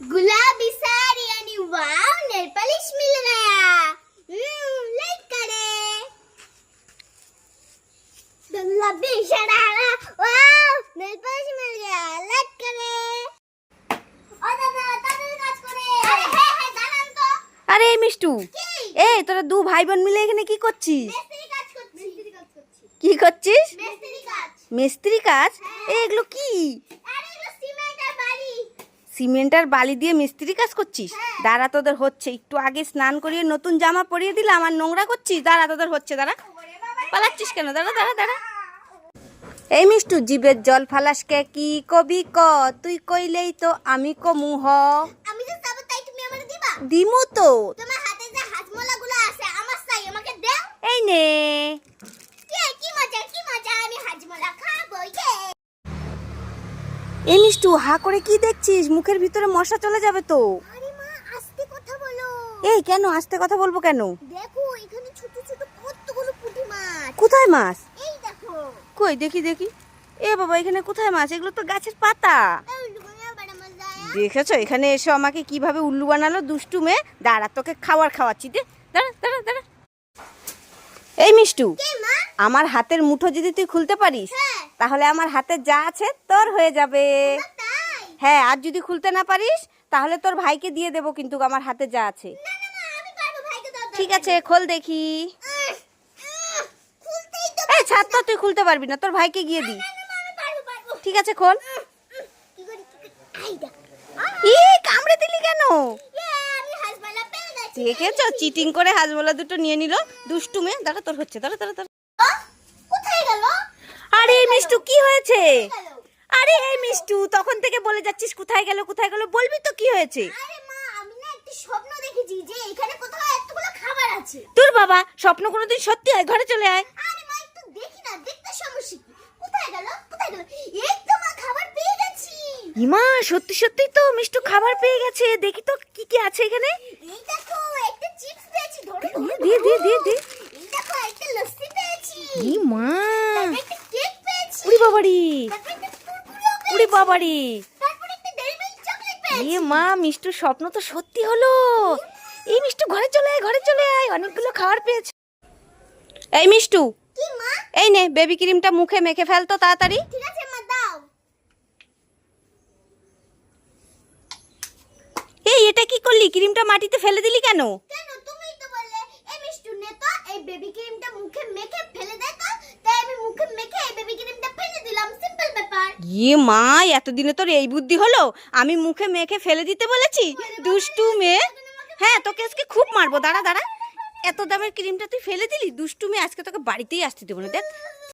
ಗುಲಾಬಿ ಸಾರಿಯ ನೀವು ನೆಲ್ ಪಾಲಿಶ್ ಮಿಲನಯ ಲೈಕ್ ಕಡೆ ಗುಲಾಬಿ ಶರಾರ ವಾವ್ ನೆಲ್ ಪಾಲಿಶ್ ಮಿಲನಯ ಲೈಕ್ ಕಡೆ আরে মিষ্টু এ তোরা দু ভাই বোন মিলে এখানে কি করছিস কি করছিস মিস্ত্রি কাজ এ এগুলো কি সিমেন্ট আর বালি দিয়ে মিস্ত্রি কাজ করছিস? হ্যাঁ। দাঁড়া তোদের হচ্ছে। একটু আগে স্নান করিয়ে নতুন জামা পরিয়ে দিলাম আর নোংরা করছিস? দাঁড়া তোদের হচ্ছে দাঁড়া। পালাচ্ছিস কেন? দাঁড়া দাঁড়া দাঁড়া। এই মিষ্টু জীবের জল ফালাসকে কি? কবি ক? তুই কইলেই তো আমি কমু হ। আমি যে যাব তাই তুমি দিবা? দিমু তো। তোমার হাতে যে হাজমোলাগুলো আছে আমার চাই আমাকে দাও এই নে ইয়ে কি মজা কি মজা আমি হাজমোলা খাব ইয়ে এই মিষ্টু হা করে কি দেখছিস? মুখের ভিতরে মশা চলে যাবে তো। আরে মা আস্তে কথা বলো। এই কেন আস্তে কথা বলব কেন? দেখো এখানে ছোট ছোট কতগুলো পুঁটি মাছ। কোথায় মাছ? এই দেখো। কই দেখি দেখি। এ বাবা এখানে কোথায় মাছ? এগুলো তো গাছের পাতা। দেখেছ? এখানে এসে আমাকে কীভাবে উল্লু বানালো? দুষ্টু মেয়ে। দাঁড়া তোকে খাবার খাওয়াচ্ছি দে। দাঁড়া দাঁড়া দাঁড়া। এই মিষ্টু আমার হাতের মুঠো যদি তুই খুলতে পারিস হ্যাঁ তাহলে আমার হাতে যা আছে তোর হয়ে যাবে। হ্যাঁ আর যদি খুলতে না পারিস তাহলে তোর ভাইকে দিয়ে দেবো কিন্তু আমার হাতে যা আছে। ঠিক আছে খোল দেখি। এই ছাদ তো তুই খুলতে পারবি না তোর ভাইকে গিয়ে দি। ঠিক আছে খোল। ই কামড়ে দিলি কেন? ইয়ে দেখেছ? চিটিং করে হাজমোলা দুটো নিয়ে নিল। দুষ্টু মেয়ে দাঁড়া তোর হচ্ছে। দাঁড়া দাঁড়া দাঁড়া আহ, কোথায় গেল আরে এই মিষ্টু কি হয়েছে? আরে এই মিষ্টু তখন থেকে বলে যাচ্ছিস কোথায় গেল কোথায় গেল বলবি তো কি হয়েছে? মা তোর বাবা স্বপ্ন কোনোদিন সত্যি হয়? ঘরে চলে আয়। মা মা ইমা সত্যি সত্যি তো মিষ্টু খাবার পেয়ে গেছে। দেখি তো কি কি আছে এখানে। এই দেখো বাবারি। তারপর একটা কুরকুরেও পেয়েছি উড়ি বাবারি। তারপর একটা ডেরি মিল্ক চকলেট পেয়েছি এ মা মিষ্টুর স্বপ্ন তো সত্যি হলো। এই মিষ্টু ঘরে চলে আয় ঘরে চলে আয়। অনেকগুলো খাবার পেয়েছে। এই মিষ্টু এই নে বেবি ক্রিমটা মুখে মেখে ফেল তো তাড়াতাড়ি। ঠিক আছে মা দাও। এই এটা কি করলি? ক্রিমটা মাটিতে ফেলে দিলি কেন? কেন? তুমিই তো বললে এই মিষ্টু নে তো এই বেবি ক্রিমটা মুখে মেখে ফেলে দে তো তাই আমি মুখে মেখে এই বেবি ক্রিমটা ফেলে দিলাম সিম্পল ব্যাপার ইয়ে মা, এতদিনে তোর এই বুদ্ধি হলো? আমি মুখে মেখে ফেলে দিতে বলেছি? দুষ্টু মেয়ে। হ্যাঁ তোকে আজকে খুব মারবো। দাঁড়া দাঁড়া। এত দামের ক্রিমটা তুই ফেলে দিলি? দুষ্টু মেয়ে, আজকে তোকে বাড়িতেই আসতে দেবো না। দেখ।